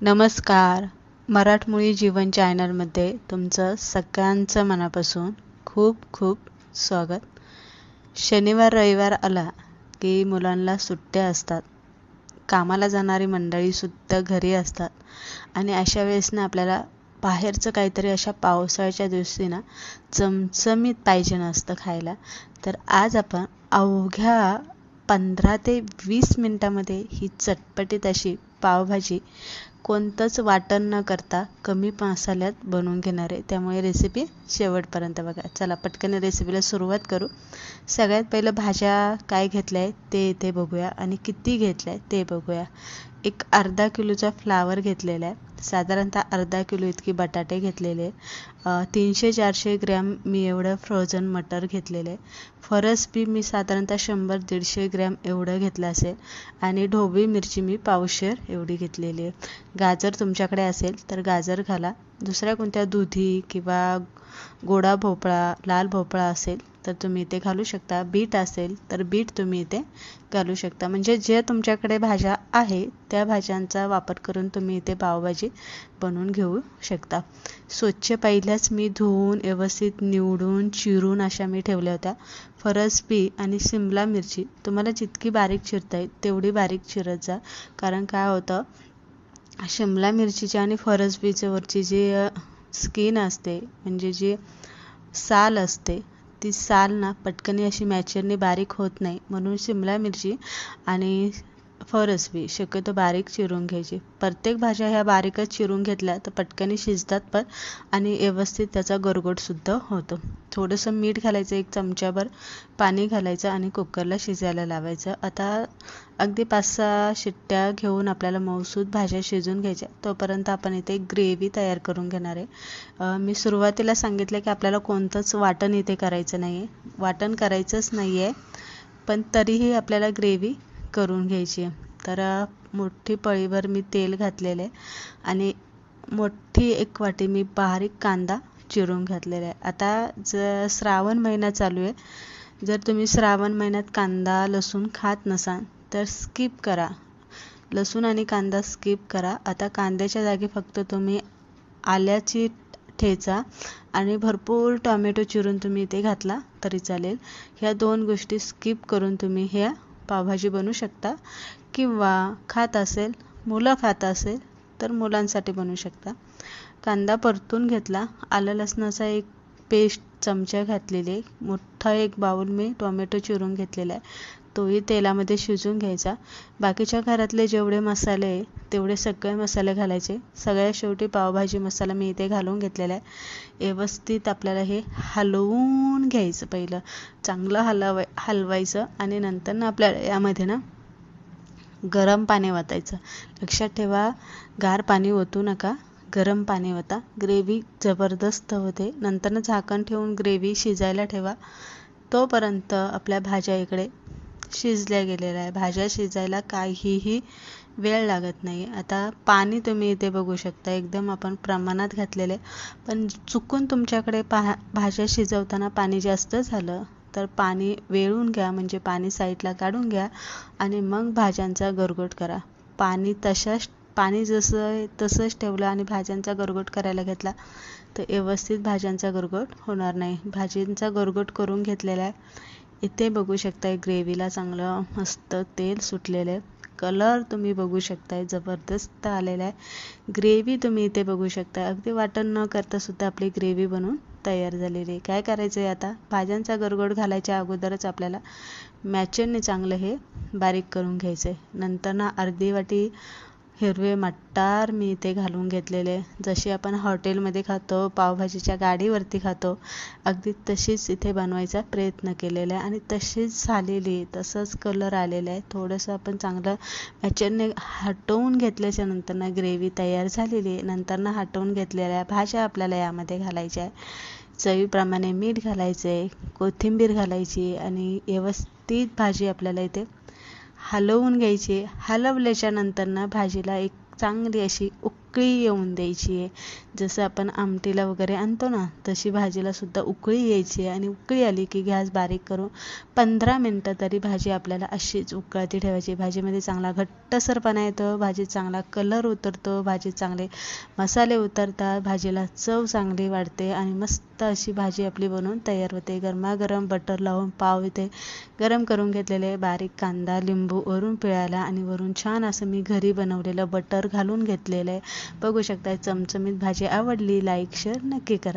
नमस्कार. मराठमोळी जीवन चॅनलमध्ये तुमचं सगळ्यांचं मनापासून खूप खूप स्वागत. शनिवार रविवार आला की मुलांना सुट्ट्या असतात. कामाला जाणारी मंडळीसुद्धा घरी असतात. आणि अशा वेळेस ना आपल्याला बाहेरचं काहीतरी अशा पावसाळ्याच्या दिवशी ना चमचमीत पाहिजे नसतं खायला. तर आज आपण अवघ्या पंधरा ते वीस मिनटामध्ये ही चटपटीत अशी पावभाजी. कोणतंच वाटण न करता कमी मसाल्यात बनवून घेणार आहे. त्यामुळे रेसिपी शेवटपर्यंत बघा. चला पटकन रेसिपीला सुरुवात करू. सगळ्यात पहिलं भाज्या काय घेतल्या आहे ते इथे बघूया आणि किती घेतल्या आहे ते बघूया. एक अर्धा किलोचा फ्लावर घेतलेला आहे. साधारणतः अर्धा किलो इतकी बटाटे घेतलेले तीनशे चारशे ग्रॅम मी एवढं फ्रोझन मटर घेतलेलं आहे. फरस बी मी साधारणतः शंभर दीडशे ग्रॅम एवढं घेतलं असेल. आणि ढोबळी मिरची मी पावशेर एवढी घेतलेली आहे. गाजर तुमच्याकडे असेल तर गाजर घाला. दुसऱ्या कोणत्या दुधी किंवा गोडा भोपळा लाल भोपळा असेल तर तुम्ही इथे घालू शकता. बीट असेल तर बीट तुम्ही इथे घालू शकता. म्हणजे जे तुमच्याकडे भाज्या आहे त्या भाज्यांचा वापर करून तुम्ही इथे पावभाजी बनवून घेऊ शकता. स्वच्छ पहिल्याच मी धुवून व्यवस्थित निवडून चिरून अशा मी ठेवल्या होत्या. फरस बी आणि सिमला मिरची. तुम्हाला जितकी बारीक चिरता येईल तेवढी बारीक चिरत जा. कारण काय होतं शिमला मिरचीची आणि फरस बीच्यावरची जी स्किन असते म्हणजे जी साल असते ती साल ना पटकन अशी मॅचरने बारीक होत नाही. म्हणून शिमला मिरची आणि फरसबी शक्यतो बारीक चिरून घ्यायची. प्रत्येक भाज्या ह्या बारीकच चिरून घेतल्या तर पटकनी शिजतात पण आणि व्यवस्थित त्याचा गरगोटसुद्धा होतो. थोडंसं मीठ घालायचं एक चमच्याभर पाणी घालायचं आणि कुकरला शिजायला लावायचं. आता अगदी पाच सहा शिट्ट्या घेऊन आपल्याला मऊसूद भाज्या शिजून घ्यायच्या. तोपर्यंत आपण इथे ग्रेव्ही तयार करून घेणार आहे. मी सुरुवातीला सांगितलं की आपल्याला कोणतंच वाटण इथे करायचं नाही आहे वाटण करायचंच नाही आहे पण तरीही आपल्याला ग्रेव्ही करून घ्यायची. तर मोठी पळीभर मी तेल घातलेलं आहे आणि मोठी एक वाटी मी बारीक कांदा चिरून घातलेला. आहे आता ज श्रावण महिना चालू आहे. जर तुम्ही श्रावण महिन्यात कांदा लसूण खात नसाल तर स्किप करा. लसूण आणि कांदा स्किप करा. आता कांद्याच्या जागी फक्त तुम्ही आल्याची ठेचा आणि भरपूर टॉमॅटो चिरून तुम्ही इथे घातला तरी चालेल. ह्या दोन गोष्टी स्किप करून तुम्ही ह्या पावभाजी बनवू शकता. किंवा खात असेल मुलं खात असेल तर मुलांसाठी बनवू शकता. कांदा परतून घेतला. आलं लसणाचा एक पेस्ट चमचा घातलेली मोठा एक बाऊल मी टोमॅटो चिरून घेतलेला आहे. तोही तेलामध्ये शिजून घ्यायचा. बाकीच्या घरातले जेवढे मसाले तेवढे सगळे मसाले घालायचे. सगळ्या शेवटी पावभाजी मसाला मी इथे घालून घेतलेला आहे. व्यवस्थित आपल्याला हे हलवून घ्यायचं पहिलं. चांगलं हलवाय हलवायचं आणि नंतर ना आपल्याला यामध्ये ना गरम पाणी वाटायचं लक्षात ठेवा गार पाणी ओतू नका गरम पाणी होता ग्रेव्ही जबरदस्त होते. नंतरनं झाकण ठेवून ग्रेव्ही शिजायला ठेवा. तोपर्यंत आपल्या भाज्या इकडे शिजल्या गेलेल्या आहे. भाज्या शिजायला काहीही वेळ लागत नाही. आता पाणी तुम्ही इथे बघू शकता. एकदम आपण प्रमाणात घातलेले. पण चुकून तुमच्याकडे पा भाज्या शिजवताना पाणी जास्त झालं तर पाणी वेळून घ्या. म्हणजे पाणी साईडला काढून घ्या आणि मग भाज्यांचा गरगोट करा. पाणी तशाच पाणी जसं तसंच ठेवलं आणि भाज्यांचा गरगोट करायला घेतला तर व्यवस्थित भाज्यांचा गरगोट होणार नाही. भाजींचा गरगोट करून घेतलेला आहे. इथे बघू शकताय ग्रेव्हीला चांगलं मस्त तेल सुटलेलं आहे. कलर तुम्ही बघू शकताय जबरदस्त आलेला आहे. ग्रेव्ही तुम्ही इथे बघू शकता अगदी वाटण न करता सुद्धा आपली ग्रेव्ही बनवून तयार झालेली आहे. काय करायचं आहे आता? भाज्यांचा गरगोट घालायच्या अगोदरच आपल्याला मॅचरने चांगलं हे बारीक करून घ्यायचं आहे नंतर ना अर्धी वाटी हिरवे मटार मी इथे घालून घेतलेले. जशी आपण हॉटेलमध्ये खातो पावभाजीच्या गाडीवरती खातो अगदी तशीच इथे बनवायचा प्रयत्न केलेला आहे. आणि तशीच झालेली तसंच कलर आलेला आहे. थोडंसं आपण चांगलं ह्याच्याने हटवून घेतल्याच्या नंतर ना ग्रेव्ही तयार झालेली आहे. नंतर ना हटवून घेतलेल्या भाज्या आपल्याला यामध्ये घालायच्या आहे. चवीप्रमाणे मीठ घालायचं आहे कोथिंबीर घालायची आणि व्यवस्थित भाजी आपल्याला इथे हलवून घ्यायची. हलवल्याच्या नंतरनं भाजीला एक चांगली अशी उक उकळी येऊन द्यायची आहे. जसं आपण आमटीला वगैरे आणतो ना तशी भाजीला सुद्धा उकळी यायची आहे. आणि उकळी आली की गॅस बारीक करून पंधरा मिनटं तरी भाजी आपल्याला अशीच उकळती ठेवायची. भाजीमध्ये चांगला घट्टसरपणा येतो भाजीत चांगला कलर उतरतो भाजीत चांगले मसाले उतरतात भाजीला चव चांगली वाढते आणि मस्त अशी भाजी आपली बनवून तयार होते. गरमागरम बटर लावून पाव इथे गरम करून घेतलेले बारीक कांदा लिंबू वरून पिळायला आणि वरून छान असं मी घरी बनवलेलं बटर घालून घेतलेलं आहे. बघू शकता. चमचमीत भाजी आवडली लाईक शेअर नक्की करा.